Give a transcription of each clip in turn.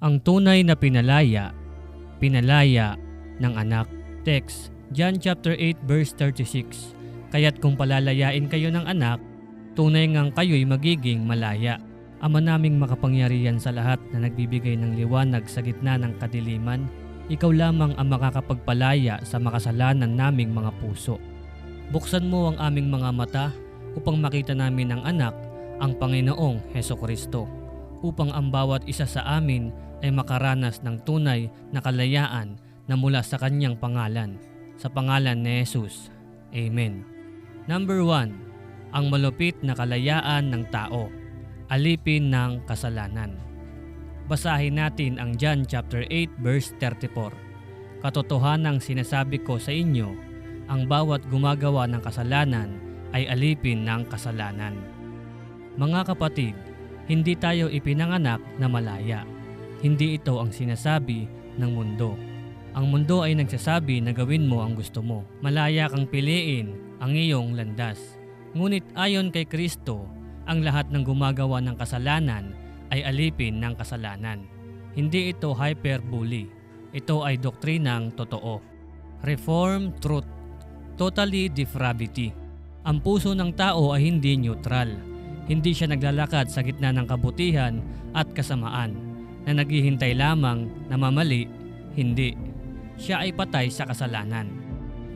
Ang tunay na pinalaya, pinalaya ng anak. Text, John chapter 8 verse 36. Kaya't kung palalayain kayo ng anak, tunay ngang kayo'y magiging malaya. Ama naming makapangyarihan sa lahat na nagbibigay ng liwanag sa gitna ng kadiliman, ikaw lamang ang makakapagpalaya sa makasalanan naming mga puso. Buksan mo ang aming mga mata upang makita namin ang anak, ang Panginoong Heso Kristo, upang ang bawat isa sa amin ay makaranas ng tunay na kalayaan na mula sa kanyang pangalan. Sa pangalan ni Jesus. Amen. Number 1. Ang malupit na kalayaan ng tao. Alipin ng kasalanan. Basahin natin ang John chapter 8 verse 34. Katotohanang sinasabi ko sa inyo, ang bawat gumagawa ng kasalanan ay alipin ng kasalanan. Mga kapatid, hindi tayo ipinanganak na malaya. Hindi ito ang sinasabi ng mundo. Ang mundo ay nagsasabi na gawin mo ang gusto mo. Malaya kang piliin ang iyong landas. Ngunit ayon kay Kristo, ang lahat ng gumagawa ng kasalanan ay alipin ng kasalanan. Hindi ito hyperbole. Ito ay doktrinang totoo. Reform truth. Totally depravity. Ang puso ng tao ay hindi neutral. Hindi siya naglalakad sa gitna ng kabutihan at kasamaan na naghihintay lamang na mamali, hindi. Siya ay patay sa kasalanan.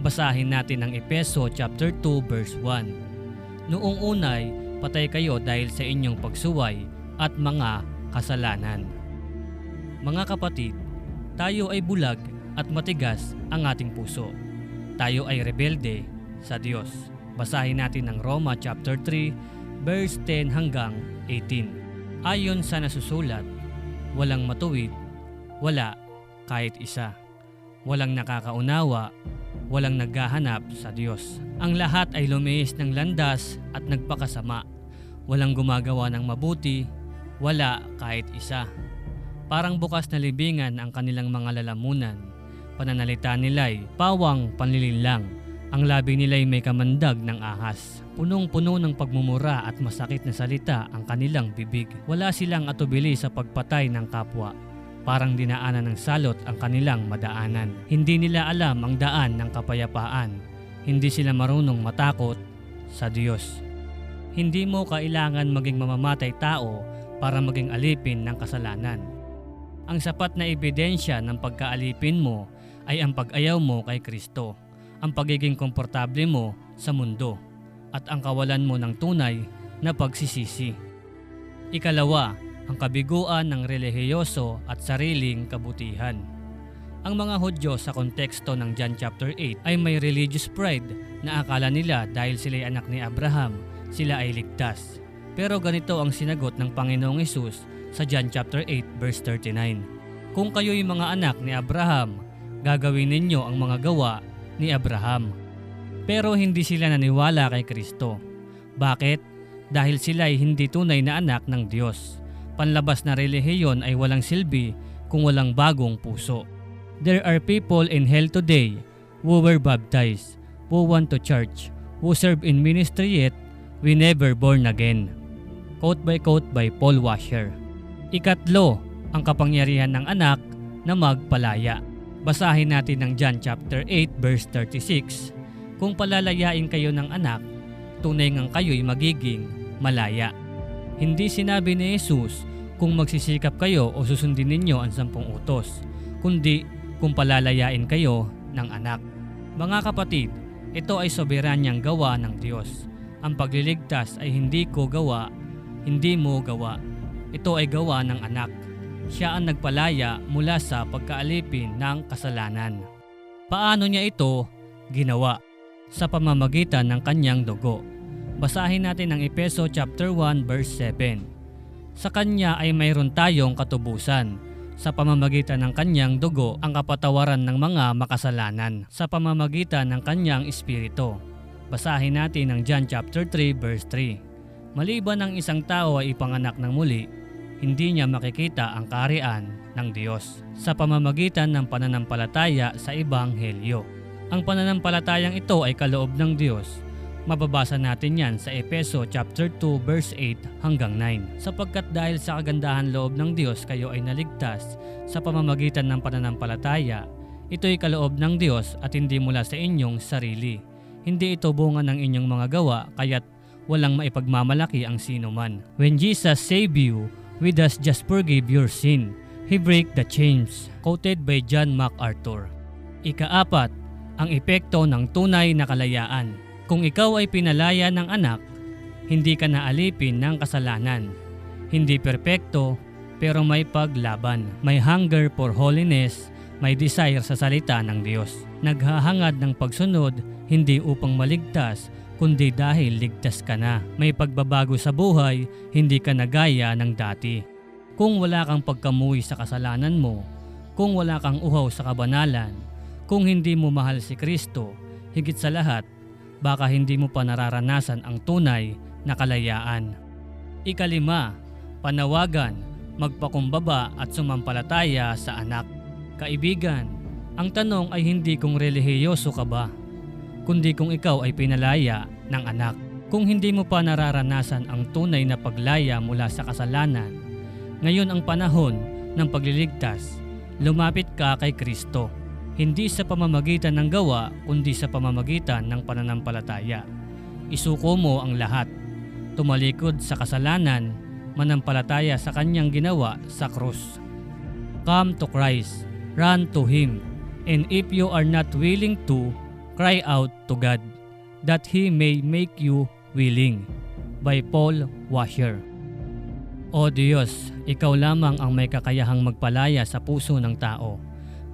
Basahin natin ang Epeso chapter 2 verse 1. Noong unay, patay kayo dahil sa inyong pagsuway at mga kasalanan. Mga kapatid, tayo ay bulag at matigas ang ating puso. Tayo ay rebelde sa Diyos. Basahin natin ang Roma chapter 3 verse 10 hanggang 18. Ayon sa nasusulat, walang matuwid, wala kahit isa. Walang nakakaunawa, walang naghahanap sa Diyos. Ang lahat ay lumihis ng landas at nagpakasama. Walang gumagawa ng mabuti, wala kahit isa. Parang bukas na libingan ang kanilang mga lalamunan. Pananalita nila'y pawang panlilinlang. Ang labi nila'y may kamandag ng ahas. Punong-puno ng pagmumura at masakit na salita ang kanilang bibig. Wala silang atubili sa pagpatay ng kapwa. Parang dinaanan ng salot ang kanilang madaanan. Hindi nila alam ang daan ng kapayapaan. Hindi sila marunong matakot sa Diyos. Hindi mo kailangan maging mamamatay tao para maging alipin ng kasalanan. Ang sapat na ebidensya ng pagkaalipin mo ay ang pag-ayaw mo kay Kristo, ang pagiging komportable mo sa mundo, at ang kawalan mo ng tunay na pagsisisi. Ikalawa, ang kabiguan ng relihiyoso at sariling kabutihan. Ang mga Hudyo sa konteksto ng John chapter 8 ay may religious pride na akala nila dahil sila anak ni Abraham, sila ay ligtas. Pero ganito ang sinagot ng Panginoong Isus sa John chapter 8 verse 39. Kung kayo'y mga anak ni Abraham, gagawin ninyo ang mga gawa ni Abraham. Pero hindi sila naniwala kay Kristo. Bakit? Dahil sila ay hindi tunay na anak ng Diyos. Panlabas na relihiyon ay walang silbi kung walang bagong puso. There are people in hell today who were baptized, who went to church, who serve in ministry yet we never born again. Quote by quote by Paul Washer. Ikatlo, ang kapangyarihan ng anak na magpalaya. Basahin natin ang John chapter 8 verse 36. Kung palalayain kayo ng anak, tunay ngang kayo'y magiging malaya. Hindi sinabi ni Jesus kung magsisikap kayo o susundin ninyo ang sampung utos, kundi kung palalayain kayo ng anak. Mga kapatid, ito ay soberanyang gawa ng Diyos. Ang pagliligtas ay hindi ko gawa, hindi mo gawa. Ito ay gawa ng anak. Siya ang nagpalaya mula sa pagkaalipin ng kasalanan. Paano niya ito ginawa? Sa pamamagitan ng kanyang dugo. Basahin natin ang Epeso chapter 1 verse 7. Sa kanya ay mayroon tayong katubusan sa pamamagitan ng kanyang dugo ang kapatawaran ng mga makasalanan sa pamamagitan ng kanyang espiritu. Basahin natin ang John chapter 3 verse 3. Maliban ang isang tao ay ipanganak ng muli, hindi niya makikita ang kaharian ng Diyos sa pamamagitan ng pananampalataya sa Ebanghelyo. Ang pananampalatayang ito ay kaloob ng Diyos Mababasa natin yan sa Epeso chapter 2 verse 8 hanggang 9. Sapagkat dahil sa kagandahan loob ng Diyos kayo ay naligtas sa pamamagitan ng pananampalataya, ito'y kaloob ng Diyos at hindi mula sa inyong sarili. Hindi ito bunga ng inyong mga gawa kaya't walang maipagmamalaki ang sino man. When Jesus saved you, we does just forgive your sin. He break the chains. Quoted by John MacArthur. Ikaapat, ang epekto ng tunay na kalayaan. Kung ikaw ay pinalaya ng anak, hindi ka naalipin ng kasalanan. Hindi perpekto, pero may paglaban. May hunger for holiness, may desire sa salita ng Diyos. Naghahangad ng pagsunod, hindi upang maligtas, kundi dahil ligtas ka na. May pagbabago sa buhay, hindi ka nagaya ng dati. Kung wala kang pagkamuhi sa kasalanan mo, kung wala kang uhaw sa kabanalan, kung hindi mo mahal si Kristo, higit sa lahat, baka hindi mo pa nararanasan ang tunay na kalayaan. Ikalima, panawagan, magpakumbaba at sumampalataya sa anak. Kaibigan, ang tanong ay hindi kung relihiyoso ka ba, kundi kung ikaw ay pinalaya ng anak. Kung hindi mo pa nararanasan ang tunay na paglaya mula sa kasalanan, ngayon ang panahon ng pagliligtas, lumapit ka kay Kristo. Hindi sa pamamagitan ng gawa, kundi sa pamamagitan ng pananampalataya. Isuko mo ang lahat. Tumalikod sa kasalanan, manampalataya sa kanyang ginawa sa krus. Come to Christ, run to Him, and if you are not willing to, cry out to God, that He may make you willing. By Paul Washer O Diyos, Ikaw lamang ang may kakayahang magpalaya sa puso ng tao.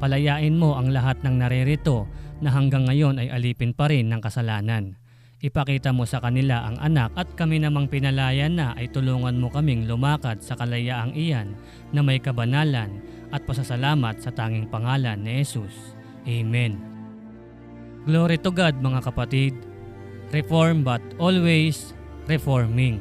Palayain mo ang lahat ng naririto na hanggang ngayon ay alipin pa rin ng kasalanan. Ipakita mo sa kanila ang anak at kami namang pinalaya na ay tulungan mo kaming lumakad sa kalayaang iyan na may kabanalan at pasasalamat sa tanging pangalan ni Jesus. Amen. Glory to God mga kapatid. Reform but always reforming.